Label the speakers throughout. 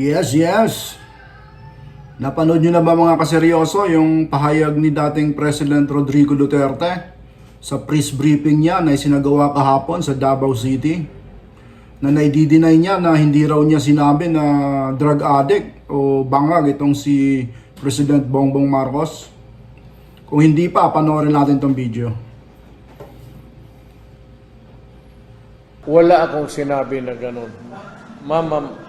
Speaker 1: Yes, yes. Napanood nyo na ba mga kaseryoso yung pahayag ni dating President Rodrigo Duterte sa press briefing niya na isinagawa kahapon sa Davao City? Na naididinay niya na hindi raw niya sinabi na drug addict o bangag itong si President Bongbong Marcos. Kung hindi pa, panoorin natin tong video.
Speaker 2: Wala akong sinabi na ganun. Mama,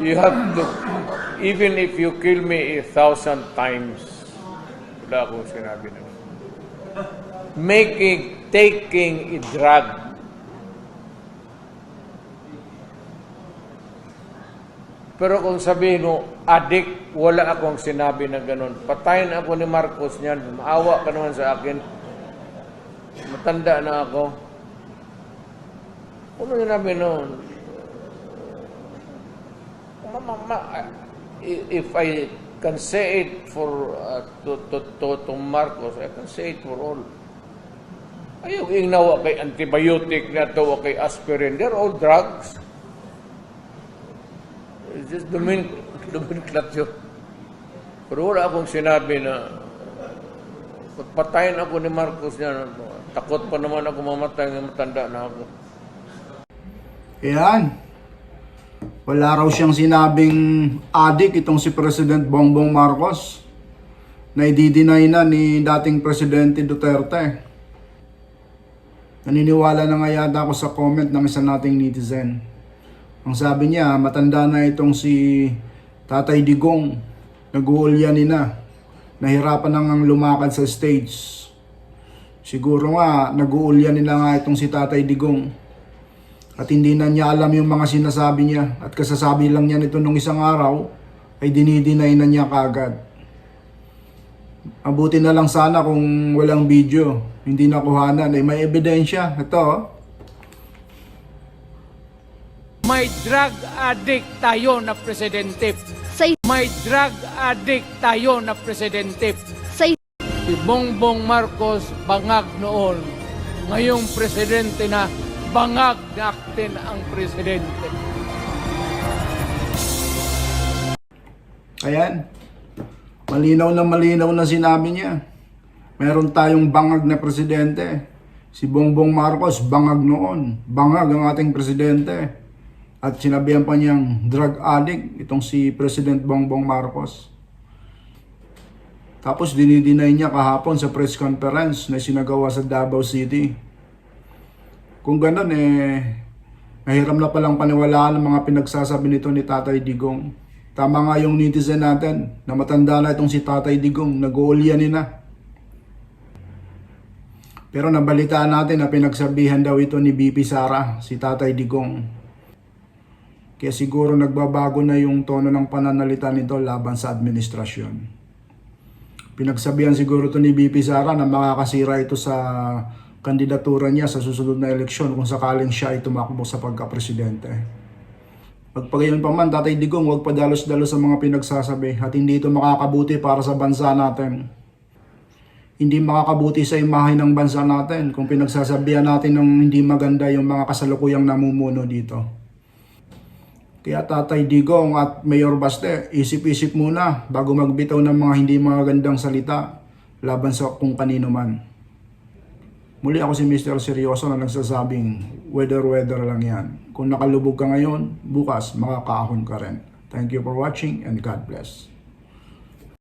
Speaker 2: you have to, even if you kill me a thousand times, wala akong sinabi na. Making, taking a drug, Pero kung sabihin mo, addict, wala akong sinabi na ganun. Patayin ako ni Marcos niyan. Maawa ka naman sa akin. Matanda na ako. Ano sinabi noon? If I can say it for uh, to, to, to, to Marcos, I can say it for all. Ayaw ingnawa kay antibiotic na to kay aspirin. They're all drugs. It's just domin, nomenclature. Pero wala akong sinabi na pagpatayin ako ni Marcos niya, takot pa naman ako mamatay ng matanda na ako.
Speaker 1: Yan. Wala raw siyang sinabing adik itong si President Bongbong Marcos. Na ididinay na ni dating Presidente Duterte. Naniniwala na nga yata ako sa comment ng isa nating netizen. Ang sabi niya, matanda na itong si Tatay Digong. Nag-uulyanin na. Nahirapan na ngang lumakad sa stage. Siguro nga, nag-uulyanin na nga itong si Tatay Digong. At hindi na niya alam yung mga sinasabi niya. At kasasabi lang niya nito nung isang araw, ay dinidinay na niya kagad. Mabuti na lang sana kung walang video, hindi nakuhanan. Eh, may ebidensya. Ito, oh.
Speaker 3: May drug addict tayo na presidente.
Speaker 4: Say,
Speaker 3: May drug addict tayo na presidente.
Speaker 4: say,
Speaker 3: Si Bongbong Marcos bangag noon. Ngayong presidente na bangag natin ang presidente.
Speaker 1: Ayan. Malinaw na malinaw na sinabi niya. Meron tayong bangag na presidente. Si Bongbong Marcos, bangag noon. Bangag ang ating presidente. At sinabihan pa niyang drug addict itong si President Bongbong Marcos. Tapos dinidinay niya kahapon sa press conference na sinagawa sa Davao City. Kung ganun eh, nahiram na palang paniwalaan ng mga pinagsasabi nito ni Tatay Digong. Tama nga yung netizen natin na matanda na itong si Tatay Digong, nag-uulyanin na. Pero nabalitaan natin na pinagsabihan daw ito ni BP Sara, si Tatay Digong. Kaya siguro nagbabago na yung tono ng pananalita nito laban sa administrasyon. Pinagsabihan siguro to ni BP Sara na makakasira ito sa kandidatura niya sa susunod na eleksyon kung sakaling siya ay tumakbo sa pagka-presidente. Pagpagayon pa man, Tatay Digong, huwag padalos-dalos sa mga pinagsasabi at hindi ito makakabuti para sa bansa natin. Hindi makakabuti sa imahe ng bansa natin kung pinagsasabihan natin ng hindi maganda yung mga kasalukuyang namumuno dito. Kaya Tatay Digong at Mayor Baste, isip-isip muna bago magbitaw ng mga hindi magandang salita laban sa kung kanino man. Muli ako si Mr. Seryoso na nagsasabing weather-weather lang yan. Kung nakalubog ka ngayon, bukas makakaahon ka rin. Thank you for watching and God bless.